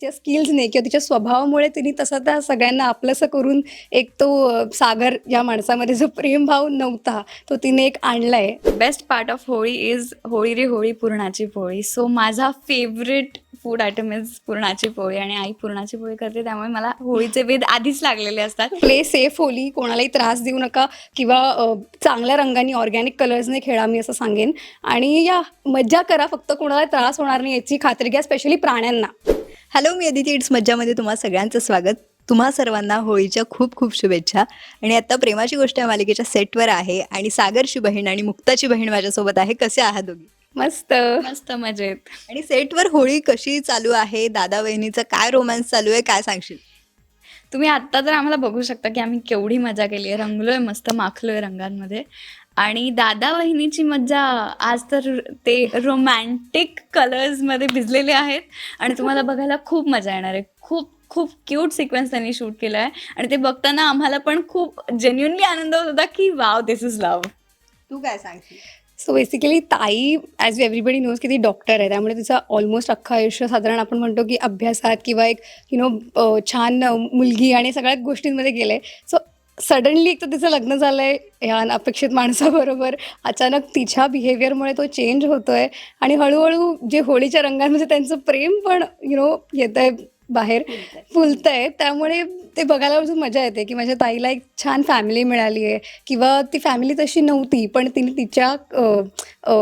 तिच्या स्किल्सने किंवा तिच्या स्वभावामुळे तिने तसं त्या सगळ्यांना आपलंसं करून एक तो सागर या माणसामध्ये जो प्रेमभाव नव्हता तो तिने एक आणलाय. Best part of Holi is Holi रे होळी पुरणाची पोळी. सो माझा फेवरेट फूड आयटम इज पुरणाची पोळी आणि आई पुरणाची पोळी करते त्यामुळे मला होळीचे वेध आधीच लागलेले असतात. प्ले सेफ होली कोणालाही त्रास देऊ नका किंवा चांगल्या रंगांनी ऑर्गॅनिक कलर्सने खेळा मी असं सांगेन. आणि या मज्जा करा फक्त कोणाला त्रास होणार नाही याची खात्री घ्या स्पेशली प्राण्यांना. हॅलो मी अदिती इट्स मज्जामध्ये तुम्हा सगळ्यांचं स्वागत. तुम्हा सर्वांना होळीच्या खूप खूप शुभेच्छा. आणि आता प्रेमाची गोष्ट या मालिकेच्या सेटवर आहे आणि सागरची बहीण आणि मुक्ताची बहीण माझ्यासोबत आहे. कसे आहात दोघी? मस्त. मस्त मजेत. आणि सेटवर होळी कशी चालू आहे? दादा वहिनीचं काय रोमॅन्स चालू आहे? काय सांगशील? तुम्ही आत्ता तर आम्हाला बघू शकता की आम्ही केवढी मजा केली आहे. रंगलोय मस्त माखलोय रंगांमध्ये. आणि दादा वहिनीची मज्जा आज तर ते रोमॅन्टिक कलर्समध्ये भिजलेले आहेत. आणि तुम्हाला बघायला खूप मजा येणार आहे. खूप खूप क्यूट सिक्वेन्स त्यांनी शूट केला आहे आणि ते बघताना आम्हाला पण खूप जेन्युनली आनंद होत होता की वाव दिस इज लव्ह तू काय सांगशील? सो बेसिकली ताई ॲज एव्हरीबडी नोज की ती डॉक्टर आहे. त्यामुळे तिचं ऑलमोस्ट अख्खं आयुष्य साधारण आपण म्हणतो की अभ्यासात किंवा एक यु नो छान मुलगी आणि सगळ्या गोष्टींमध्ये गेलं आहे सो सडनली एक तर तिचं लग्न झालं आहे ह्या अनपेक्षित माणसाबरोबर. अचानक तिच्या बिहेवियरमुळे तो चेंज होतो आहे आणि हळूहळू जे होळीच्या रंगांमध्ये त्यांचं प्रेम पण यु नो येतं आहे बाहेर फुलतं आहे त्यामुळे ते बघायला अजून मजा येते की माझ्या ताईला एक छान फॅमिली मिळाली आहे. किंवा ती फॅमिली तशी नव्हती पण तिने तिच्या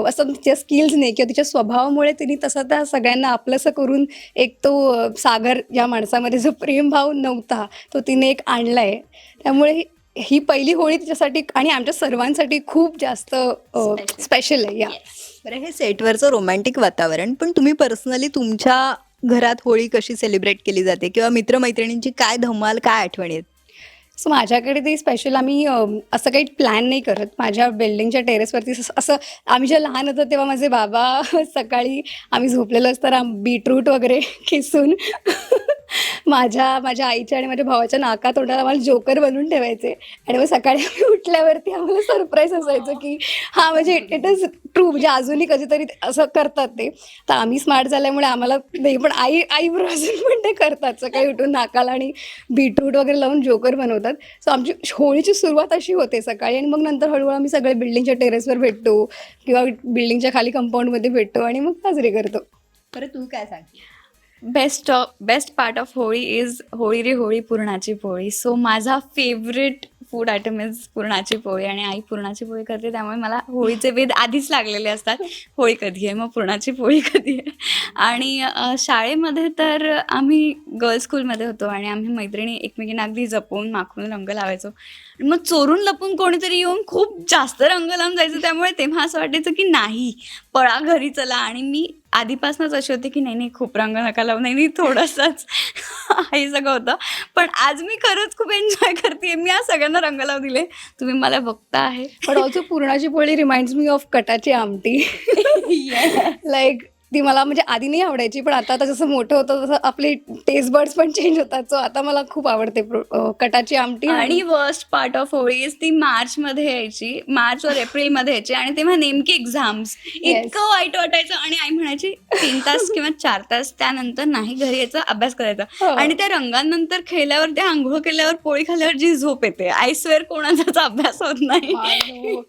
असं तिच्या स्किल्सने किंवा तिच्या स्वभावामुळे तिने तसं त्या सगळ्यांना आपलंसं करून एक तो सागर या माणसामध्ये जो प्रेमभाव नव्हता तो तिने एक आणला आहे त्यामुळे ही- पहिली होळी तिच्यासाठी आणि आमच्या सर्वांसाठी खूप जास्त. स्पेशल आहे या. बरं हे सेटवरचं रोमॅन्टिक वातावरण पण तुम्ही पर्सनली तुमच्या घरात होळी कशी सेलिब्रेट केली जाते किंवा मित्रमैत्रिणींची काय धमाल काय आठवणी आहेत? सो माझ्याकडे ते स्पेशल आम्ही असं काही प्लॅन नाही करत. माझ्या बिल्डिंगच्या टेरेसवरती असं- असं आम्ही जेव्हा लहान होतो तेव्हा माझे बाबा सकाळी आम्ही झोपलेलो असताना बीटरूट वगैरे किसून माझ्या माझ्या आईच्या आणि माझ्या भावाच्या नाका तोंडाला आम्हाला जोकर बनवून ठेवायचे. आणि मग सकाळी आम्ही उठल्यावरती आम्हाला सरप्राईज असायचं की हा म्हणजे इट इज ट्रू म्हणजे अजूनही कधीतरी असं करतात ते. तर आम्ही स्मार्ट झाल्यामुळे आम्हाला नाही पण आई आई अजून पण ते करतात. सकाळी उठून नाकाला आणि बीटरूट वगैरे लावून जोकर बनवतात. सो आमची होळीची सुरुवात अशी होते सकाळी आणि मग नंतर हळूहळू आम्ही सगळे बिल्डिंगच्या टेरेसवर भेटतो किंवा बिल्डिंगच्या खाली कंपाऊंडमध्ये भेटतो आणि मग साजरे करतो. बरं तू काय सांग best of best part of Holi is Holi रे होळी पुरणाची पोळी सो माझा फेवरेट फूड आयटम इज पुरणाची पोळी आणि आई पुरणाची पोळी करते त्यामुळे मला होळीचे वेद आधीच लागलेले असतात. होळी कधी आहे मग पुरणाची पोळी कधी आहे? आणि शाळेमध्ये तर आम्ही गर्ल्स स्कूलमध्ये होतो आणि आम्ही मैत्रिणी एकमेकींना अगदी जपून माखून रंग लावायचो. आणि मग चोरून लपून कोणीतरी येऊन खूप जास्त रंग लावून जायचं त्यामुळे तेव्हा असं वाटायचं की नाही पळा घरी चला. आणि मी आधीपासूनच अशी होते की नाही नाही खूप रंग नका लावू नाही नाही थोडंसंच. हे सगळं होतं. पण आज मी खरंच खूप एन्जॉय करते मी आज सगळ्यांना रंग लावून दिले. तुम्ही मला बघता आहे. पण ऑल्सो पुरणाची पोळी रिमाइंड्स मी ऑफ कटाची आमटी. लाईक ती मला म्हणजे आधी नाही आवडायची पण आता आता जसं मोठं होतं तसं आपले टेस्ट बर्ड्स पण चेंज होतात. सो आता मला खूप आवडते कटाची आमटी आणि worst part of Holi is ती मार्च मध्ये यायची. मार्च और एप्रिलमध्ये यायची. आणि तेव्हा नेमकी एक्झाम्स इतकं वाईट वाटायचं. आणि आई म्हणायची तीन तास किंवा चार तास त्यानंतर नाही घरी यायचा अभ्यास करायचा. हो. आणि त्या रंगांनंतर खेळल्यावर त्या आंघोळ केल्यावर पोळी खाल्ल्यावर जी झोप येते. आय स्वेअर कोणाचाच अभ्यास होत नाही.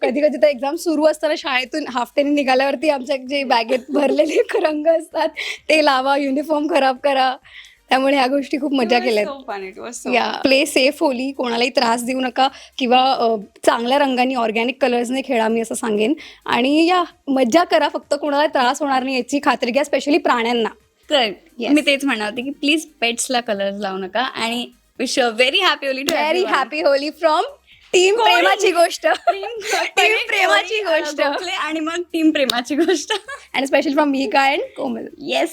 कधी कधी तर एक्झाम सुरू असताना शाळेतून हाफ टेन निघाल्यावरती आमच्या जे बॅगेत भरलेले रंग असतात ते लावा युनिफॉर्म खराब करा. त्यामुळे ह्या गोष्टी खूप मजा केल्यात. या प्ले सेफ होली कोणालाही त्रास देऊ नका किंवा चांगल्या रंगांनी ऑर्गॅनिक कलर्सने खेळा मी असं सांगेन. आणि या मज्जा करा फक्त कोणाला त्रास होणार नाही याची खात्री घ्या स्पेशली प्राण्यांना. Correct Yes. मी तेच म्हणणार होते की प्लीज पेट्सला कलर्स लावू नका आणि wish very happy Holi to very happy Holi from team? प्रेमाची गोष्ट. टीम प्रेमाची गोष्ट. आणि मग टीम प्रेमाची गोष्ट. आणि special from Mika and Komal yes